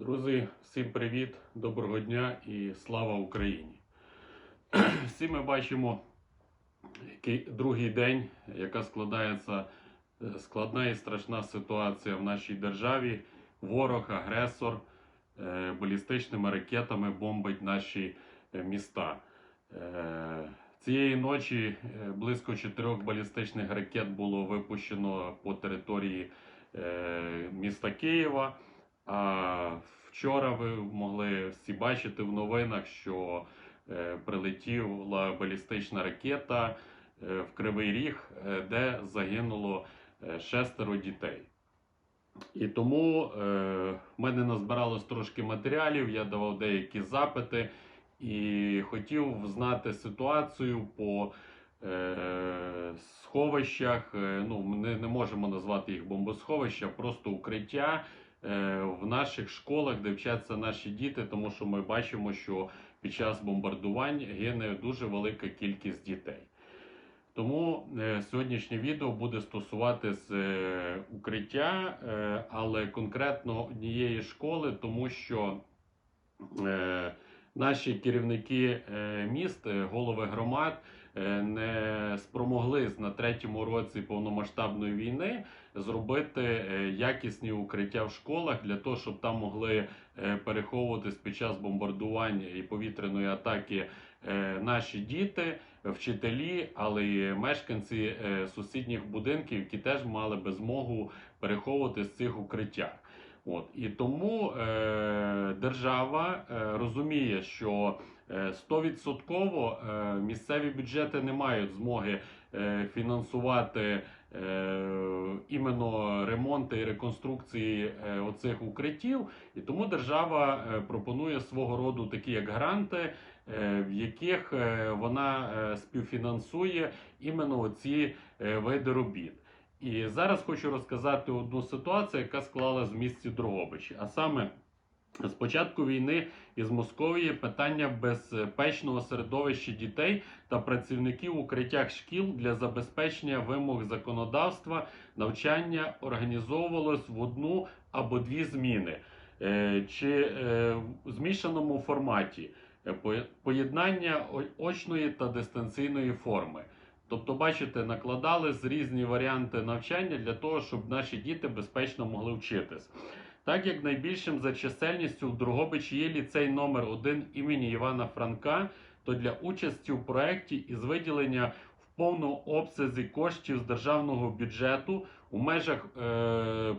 Друзі, всім привіт, доброго дня і слава Україні. Всі ми бачимо другий день, яка складається е, складна і страшна ситуація в нашій державі. Ворог, агресор е, балістичними ракетами бомбить наші е, міста. Цієї ночі близько чотирьох балістичних ракет було випущено по території міста Києва. Вчора ви могли всі бачити в новинах, що е, прилетіла балістична ракета е, в Кривий Ріг, е, де загинуло шестеро дітей. І тому в мене назбиралось трошки матеріалів, я давав деякі запити і хотів знати ситуацію по сховищах. Ну, ми не, можемо назвати їх бомбосховища, просто укриття в наших школах, де вчаться наші діти, тому що ми бачимо, що під час бомбардувань гине дуже велика кількість дітей. Тому е, сьогоднішнє відео буде стосуватись е, укриття, е, але конкретно однієї школи, тому що е, наші керівники е, міст, е, голови громад е, не спромоглись на третьому році повномасштабної війни зробити якісні укриття в школах для того, щоб там могли переховуватись під час бомбардування і повітряної атаки наші діти, вчителі, але й мешканці сусідніх будинків, які теж мали би змогу переховуватись в цих укриттях. От і тому е, держава е, розуміє, що е, 100% е, місцеві бюджети не мають змоги е, фінансувати е, іменно ремонти і реконструкції е, оцих укриттів. І тому держава е, пропонує свого роду такі як гранти, е, в яких е, вона е, співфінансує іменно ці е, види робіт. І зараз хочу розказати одну ситуацію, яка склалась в місті Дрогобичі. А саме з початку війни із Московії питання безпечного середовища дітей та працівників в укриттях шкіл для забезпечення вимог законодавства навчання організовувалось в одну або дві зміни е, чи е, в змішаному форматі е, поєднання очної та дистанційної форми. Тобто, бачите, накладали з різні варіанти навчання для того, щоб наші діти безпечно могли вчитись. Так як найбільшим за чисельністю в Дрогобичі є ліцей номер 1 імені Івана Франка, то для участі у проєкті із виділення в повному обсязі коштів з державного бюджету у межах, е,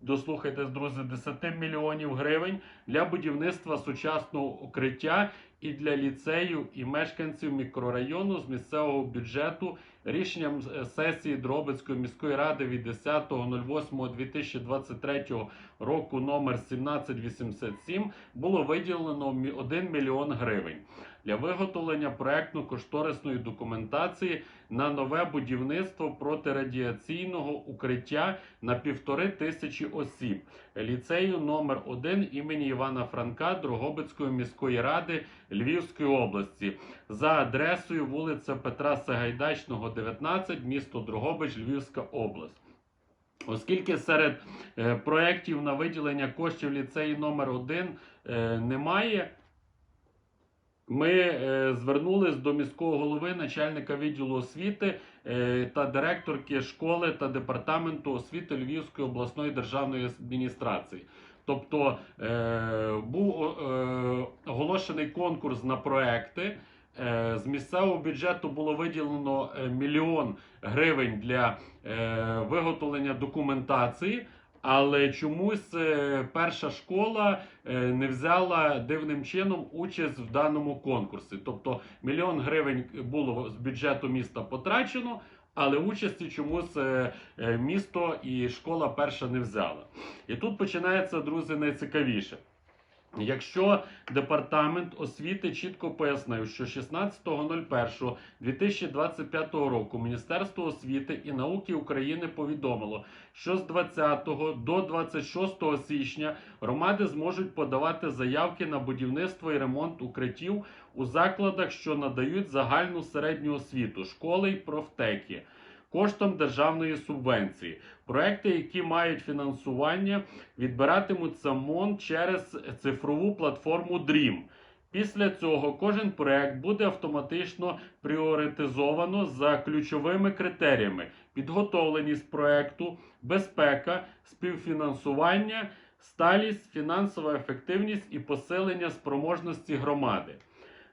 дослухайтесь, друзі, 10 мільйонів гривень для будівництва сучасного укриття і для ліцею і мешканців мікрорайону з місцевого бюджету. Рішенням е, сесії Дробицької міської ради від 10.08.2023 року номер 1787 було виділено 1 мільйон гривень для виготовлення проектно-кошторисної документації на нове будівництво протирадіаційного укриття на півтори тисячі осіб ліцею номер 1 імені Івана Франка Дрогобицької міської ради Львівської області за адресою вулиця Петра Сагайдачного, 19, місто Дрогобич, Львівська область. Оскільки серед е, проєктів на виділення коштів ліцею номер 1 е, немає, ми е, звернулись до міського голови, начальника відділу освіти е, та директорки школи та департаменту освіти Львівської обласної державної адміністрації. Тобто е, був оголошений конкурс на проекти. З місцевого бюджету було виділено мільйон гривень для виготовлення документації, але чомусь е, перша школа е, не взяла дивним чином участь в даному конкурсі. Тобто мільйон гривень було з бюджету міста потрачено, але участі чомусь е, місто і школа перша не взяла. І тут починається, друзі, найцікавіше. Якщо департамент освіти чітко пояснив, що 16.01.2025 року Міністерство освіти і науки України повідомило, що з 20 до 26 січня громади зможуть подавати заявки на будівництво і ремонт укриттів у закладах, що надають загальну середню освіту, школи й профтеки. Коштом державної субвенції. Проекти, які мають фінансування, відбиратимуться МОН через цифрову платформу DREAM. Після цього кожен проект буде автоматично пріоритизовано за ключовими критеріями: підготовленість проекту, безпека, співфінансування, сталість, фінансова ефективність і посилення спроможності громади.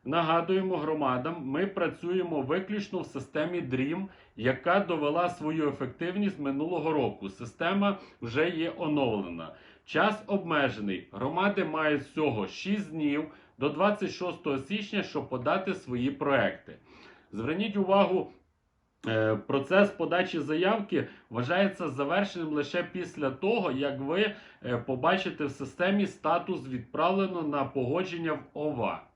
Нагадуємо громадам, ми працюємо виключно в системі DREAM, яка довела свою ефективність минулого року. Система вже є оновлена. Час обмежений. Громади мають всього 6 днів до 26 січня, щоб подати свої проекти. Зверніть увагу, е, процес подачі заявки вважається завершеним лише після того, як ви е, побачите в системі статус відправлено на погодження в ОВА.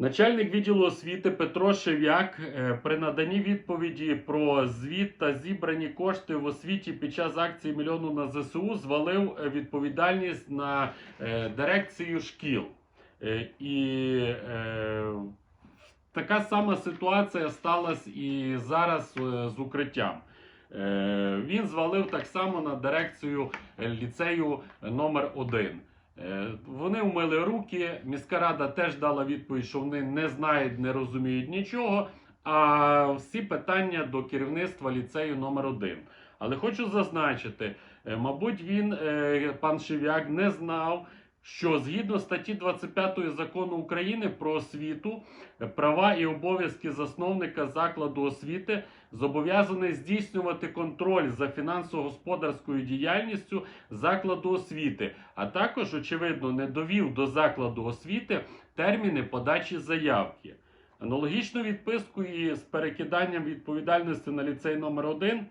Начальник відділу освіти Петро Шев'як е, при наданні відповіді про звіт та зібрані кошти в освіті під час акції мільйону на ЗСУ звалив е, відповідальність на е, дирекцію шкіл. І така сама ситуація сталася і зараз з укриттям. Він звалив так само на дирекцію ліцею номер 1 Е, Вони вмили руки. Міська рада теж дала відповідь, що вони не знають, не розуміють нічого. А всі питання до керівництва ліцею номер 1 Але хочу зазначити, е, мабуть, він, е, пан Шев'як, не знав, що згідно статті 25 закону України про освіту, е, права і обов'язки засновника закладу освіти зобов'язаний здійснювати контроль за фінансово-господарською діяльністю закладу освіти, а також, очевидно, не довів до закладу освіти терміни подачі заявки. Аналогічну відписку і з перекиданням відповідальності на ліцей номер 1 е,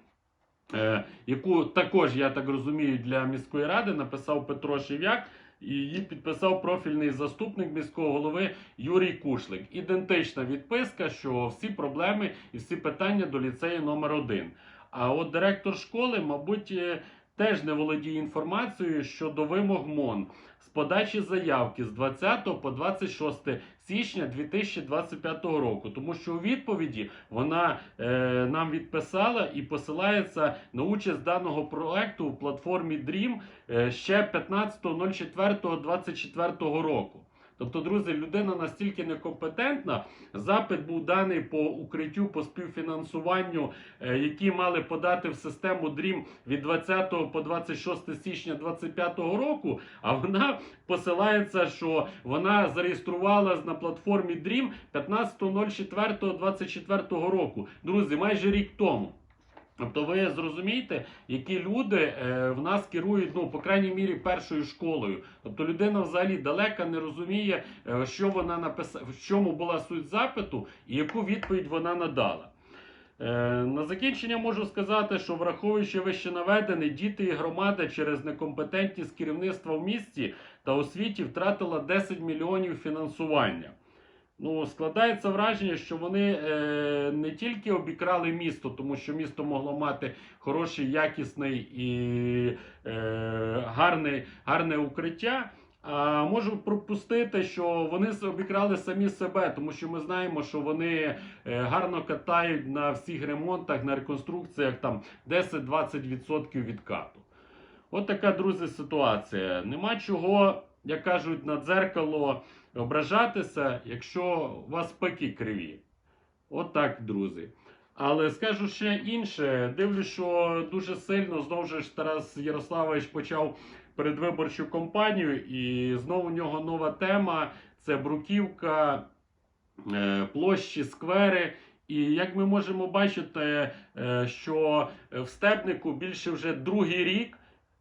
яку також, я так розумію, для міської ради написав Петро Шев'як, і її підписав профільний заступник міського голови Юрій Кушлик. Ідентична відписка, що всі проблеми і всі питання до ліцею номер 1 А от директор школи, мабуть, е, теж не володіє інформацією щодо вимог МОН подачі заявки з 20 по 26 січня 2025 року, тому що у відповіді вона е, нам відписала і посилається на участь даного проекту у платформі DREAM е, ще 15.04.24 року. Тобто, друзі, людина настільки некомпетентна. Запит був даний по укриттю по співфінансуванню, е, які мали подати в систему DREAM від 20 по 26 січня 2025 року. А вона посилається, що вона зареєструвалась на платформі DREAM 15.04.24 року. Друзі, майже рік тому. Тобто ви зрозумієте, які люди е, в нас керують, ну, по крайній мірі, першою школою. Тобто людина взагалі далека не розуміє, е, що вона написала, в чому була суть запиту і яку відповідь вона надала. Е, на закінчення можу сказати, що враховуючи вище наведене, діти і громада через некомпетентність керівництва в місті та освіті втратила 10 мільйонів фінансування. Ну, складається враження, що вони е, не тільки обікрали місто, тому що місто могло мати хороший, якісний і е, гарний, гарне укриття. А можу пропустити, що вони обікрали самі себе, тому що ми знаємо, що вони е, гарно катають на всіх ремонтах, на реконструкціях там 10-20% відкату. От така, друзі, ситуація. Нема чого, як кажуть, на дзеркало ображатися, якщо у вас пики криві. От так, друзі. Але скажу ще інше. Дивлюсь, що дуже сильно знову ж Тарас Ярославович почав передвиборчу кампанію, і знову у нього нова тема це бруківка, е, площі, сквери. І як ми можемо бачити, е, що в степнику більше вже другий рік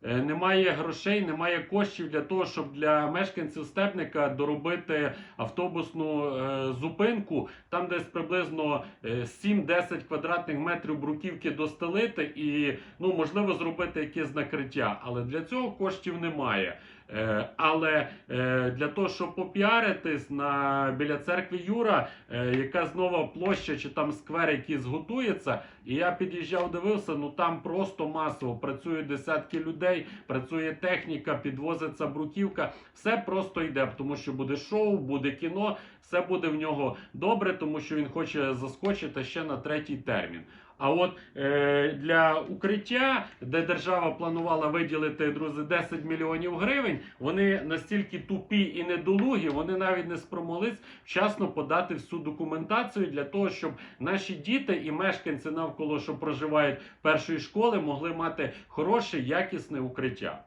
немає грошей, немає коштів для того, щоб для мешканців степника доробити автобусну е, зупинку, там десь приблизно е, 7-10 квадратних метрів бруківки достелити і ну можливо зробити якесь накриття. Але для цього коштів немає. Е, Але е, для того, щоб попіаритись на біля церкви Юра, е, яка знову площа чи там сквер, який зготується, і я під'їжджав, дивився, ну там просто масово працюють десятки людей, працює техніка, підвозиться бруківка. Все просто йде, тому що буде шоу, буде кіно, все буде в нього добре, тому що він хоче заскочити ще на третій термін. А от е, для укриття, де держава планувала виділити друзі 10 мільйонів гривень, вони настільки тупі і недолугі, вони навіть не спромоглись вчасно подати всю документацію для того, щоб наші діти і мешканці навколо, що проживають першої школи, могли мати хороше, якісне укриття.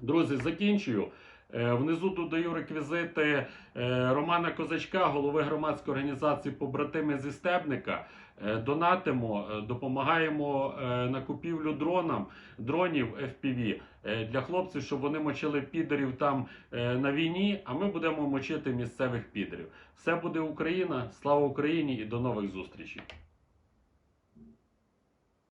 Друзі, закінчую. Е, Внизу тут даю реквізити е, Романа Козачка, голови громадської організації Побратими зі Стебника. Е, Донатимо, допомагаємо на купівлю дронам, дронів FPV для хлопців, щоб вони мочили підерів там на війні, а ми будемо мочити місцевих підерів. Все буде Україна, слава Україні і до нових зустрічей.